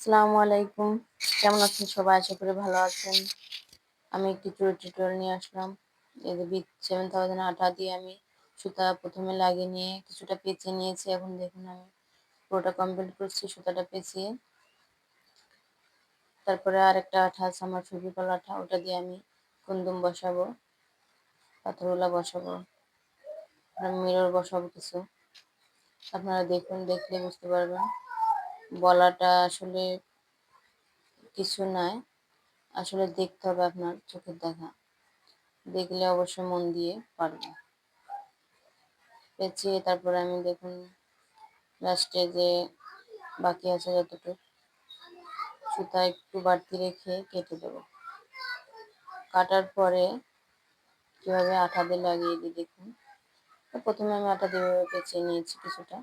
আসসালামু আলাইকুম। কেমন আছেন সবাই? আশা করি ভালো আছেন। আমি একটি চুরি টিউটোরিয়াল নিয়ে আসলাম। বিট সেভেন থাউজেন্ড আঠা দিয়ে আমি সুতা প্রথমে লাগিয়ে নিয়ে কিছুটা পেঁচিয়ে নিয়েছি। এখন দেখুন আমি পুরোটা কমপ্লিট করছি, সুতাটা পেঁচিয়ে। তারপরে আর একটা আঠা আছে, আমার ফেভিকল আঠা ওটা দিয়ে আমি কুন্দুম বসাবো, পাথরগুলা বসাবো, মিরর বসাবো কিছু। আপনারা দেখুন, দেখলে বুঝতে পারবেন। বলাটা আসলে কিছু নয়। আসলে দেখতে হবে আপনার চোখের দেখা। দেখলে অবশ্যই মন দিয়ে পারবে। পেঁচিয়ে তারপরে আমি দেখুন লাস্টে যে বাকি আছে যতটুকু, সুতা একটু বাড়তি রেখে কেটে দেব। কাটার পরে কীভাবে আঠা দিয়ে লাগিয়ে দিই দেখুন। প্রথমে আমি আটা দিয়ে পেঁচিয়ে নিয়েছি কিছুটা।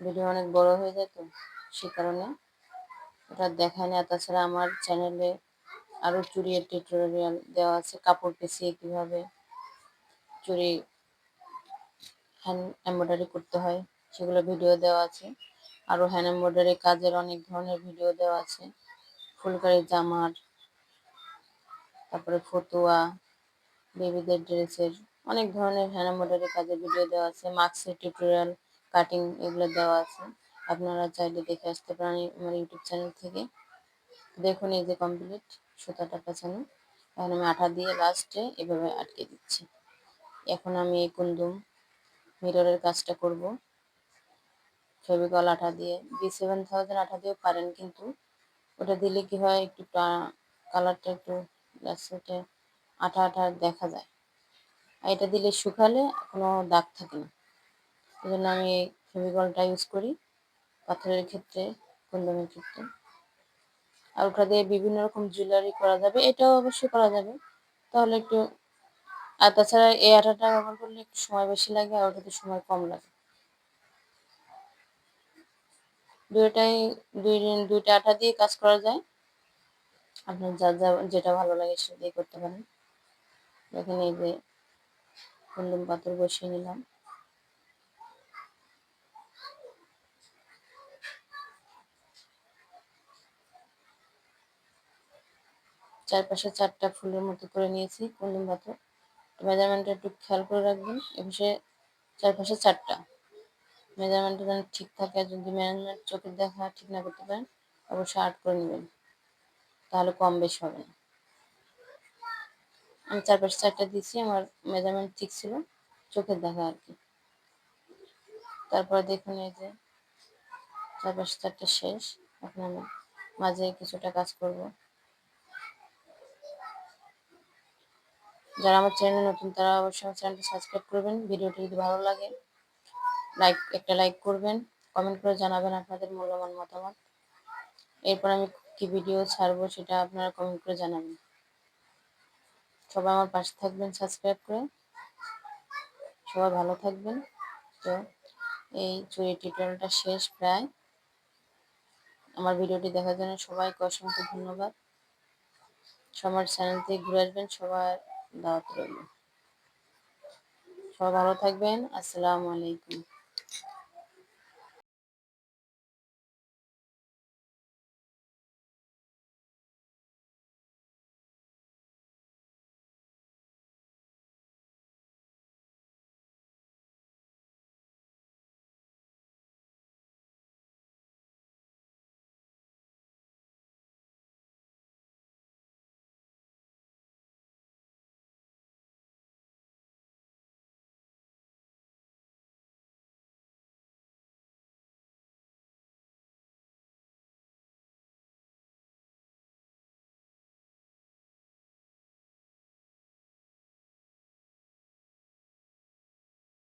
ভিডিও অনেক বড় হয়ে যায় তো, সে কারণে। ওটা দেখায় না, তাছাড়া আমার চ্যানেলে আরও চুরির টিউটোরিয়াল দেওয়া আছে, কাপড় পেঁচিয়ে কীভাবে চুরি হ্যান্ড এম্ব্রয়ডারি করতে হয়, সেগুলো ভিডিও দেওয়া আছে। আরও হ্যান্ড এমব্রয়ডারি কাজের অনেক ধরনের ভিডিও দেওয়া আছে ফুলকারি জামার, তারপরে ফতুয়া বেবিদের ড্রেসের অনেক ধরনের হ্যান্ড এমব্রয়ডারি কাজের ভিডিও দেওয়া আছে মাস্কের টিউটোরিয়াল কাটিং এগুলো দেওয়া আছে। আপনারা চাইলে দেখে আসতে পারেন আমার ইউটিউব চ্যানেল থেকে। দেখুন এই যে কমপ্লিট সুতাটা পেছানো। এখন আমি আঠা দিয়ে লাস্টে এভাবে আটকে দিচ্ছি। এখন আমি এই কুন্দুম মিররের কাজটা করব। ফেভিকল আঠা দিয়ে। বি সেভেন থাউজেন্ড আঠা দিয়েও পারেন কিন্তু ওটা দিলে কি হয়, একটু কালারটা একটু লাস্টে আঠা আঠা দেখা যায়। আর এটা দিলে শুকালে কোনো দাগ থাকে না। জন্য আমি ফেভিকলটা ইউজ করি, পাথরের ক্ষেত্রে কুন্দমের ক্ষেত্রে। আর ওটা দিয়ে বিভিন্ন রকম জুয়েলারি করা যাবে, এটাও অবশ্যই করা যাবে। তাহলে একটু, আর তাছাড়া এই আটাটা ব্যবহার করলে একটু সময় বেশি লাগে, আর ওটাতে সময় কম লাগে। দুইটাই, দুই দুইটা আটা দিয়ে কাজ করা যায়। আপনার যা যা, যেটা ভালো লাগে সেটা দিয়ে করতে পারেন। দেখেন এই যে কুন্দুম পাথর বসিয়ে নিলাম। চারপাশে চারটা ফুলের মতো করে নিয়েছি কুন্দুম পাথর মেজারমেন্টটা একটু খেয়াল করে রাখবেন এপাশে চারপাশে চারটা। মেজারমেন্টটা যেন ঠিক থাকে আর যদি মেজারমেন্ট চোখের দেখা ঠিক না করতে পারেন, অবশ্যই আর্ট করে নেবেন। তাহলে কম বেশি হবে না। আমি চারপাশে চারটা দিয়েছি, আমার মেজারমেন্ট ঠিক ছিল, চোখের দেখা আর কি। তারপরে দেখুন এই যে, চারপাশে চারটা শেষ। এখন আমি মাঝে কিছুটা কাজ করব। যারা আমার চ্যানেলে নতুন, তারা অবশ্যই আমার চ্যানেলটি সাবস্ক্রাইব করবেন। ভিডিওটি যদি ভালো লাগে লাইক একটা লাইক করবেন। কমেন্ট করে জানাবেন আপনাদের মূল্যবান মতামত। এরপর আমি কি ভিডিও ছাড়বো সেটা আপনারা কমেন্ট করে জানাবেন। সবাই আমার পাশে থাকবেন সাবস্ক্রাইব করে। সবাই ভালো থাকবেন। তো এই চুরি টিউটোরিয়ালটা শেষ প্রায়। আমার ভিডিওটি দেখার জন্য সবাইকে অসংখ্য ধন্যবাদ। সবার চ্যানেল থেকে ঘুরে আসবেন, সবার দাওয়াত রইল সবাই ভালো থাকবেন। আসসালামু আলাইকুম।